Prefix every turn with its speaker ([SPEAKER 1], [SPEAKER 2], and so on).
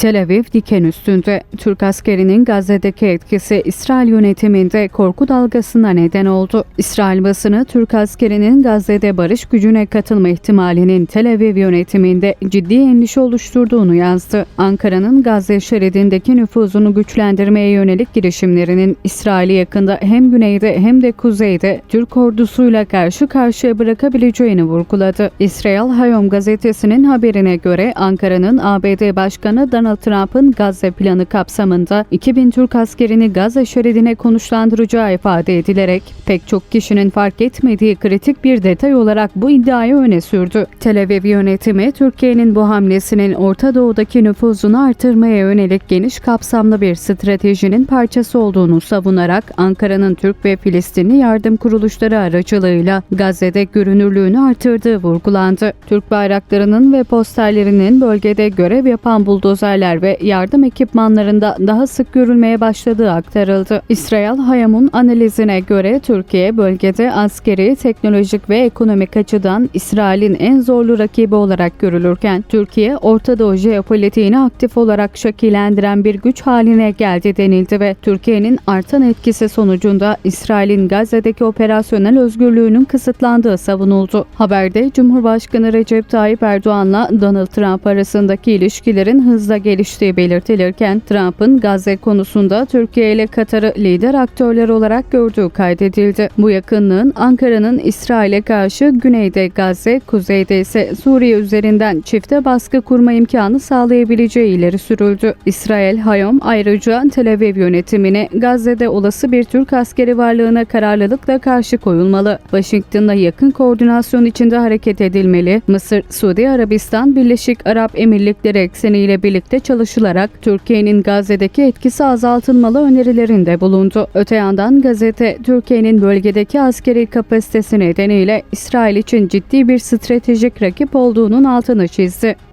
[SPEAKER 1] Tel Aviv diken üstünde. Türk askerinin Gazze'deki etkisi İsrail yönetiminde korku dalgasına neden oldu. İsrail basını Türk askerinin Gazze'de barış gücüne katılma ihtimalinin Tel Aviv yönetiminde ciddi endişe oluşturduğunu yazdı. Ankara'nın Gazze şeridindeki nüfuzunu güçlendirmeye yönelik girişimlerinin İsrail'i yakında hem güneyde hem de kuzeyde Türk ordusuyla karşı karşıya bırakabileceğini vurguladı. İsrail Hayom gazetesinin haberine göre Ankara'nın ABD Başkanı Donald Trump'ın Gazze planı kapsamında 2000 Türk askerini Gazze şeridine konuşlandıracağı ifade edilerek pek çok kişinin fark etmediği kritik bir detay olarak bu iddiayı öne sürdü. Tel Aviv yönetimi Türkiye'nin bu hamlesinin Orta Doğu'daki nüfuzunu artırmaya yönelik geniş kapsamlı bir stratejinin parçası olduğunu savunarak Ankara'nın Türk ve Filistinli yardım kuruluşları aracılığıyla Gazze'de görünürlüğünü artırdığı vurgulandı. Türk bayraklarının ve posterlerinin bölgede görev yapan buldozerler ve yardım ekipmanlarında daha sık görülmeye başladığı aktarıldı. İsrail Hayam'ın analizine göre Türkiye bölgede askeri, teknolojik ve ekonomik açıdan İsrail'in en zorlu rakibi olarak görülürken Türkiye Orta Doğu jeopolitiğini aktif olarak şekillendiren bir güç haline geldi denildi ve Türkiye'nin artan etkisi sonucunda İsrail'in Gazze'deki operasyonel özgürlüğünün kısıtlandığı savunuldu. Haberde Cumhurbaşkanı Recep Tayyip Erdoğan'la Donald Trump arasındaki ilişkilerin hızla geliştiği belirtilirken Trump'ın Gazze konusunda Türkiye ile Katar'ı lider aktörler olarak gördüğü kaydedildi. Bu yakınlığın Ankara'nın İsrail'e karşı güneyde Gazze, kuzeyde ise Suriye üzerinden çifte baskı kurma imkanı sağlayabileceği ileri sürüldü. İsrail Hayom ayrıca Tel Aviv yönetimine Gazze'de olası bir Türk askeri varlığına kararlılıkla karşı koyulmalı. Washington'la yakın koordinasyon içinde hareket edilmeli. Mısır, Suudi Arabistan, Birleşik Arap Emirlikleri ekseniyle birlikte çalışılarak Türkiye'nin Gazze'deki etkisi azaltılmalı önerilerinde bulundu. Öte yandan gazete Türkiye'nin bölgedeki askeri kapasitesi nedeniyle İsrail için ciddi bir stratejik rakip olduğunun altını çizdi.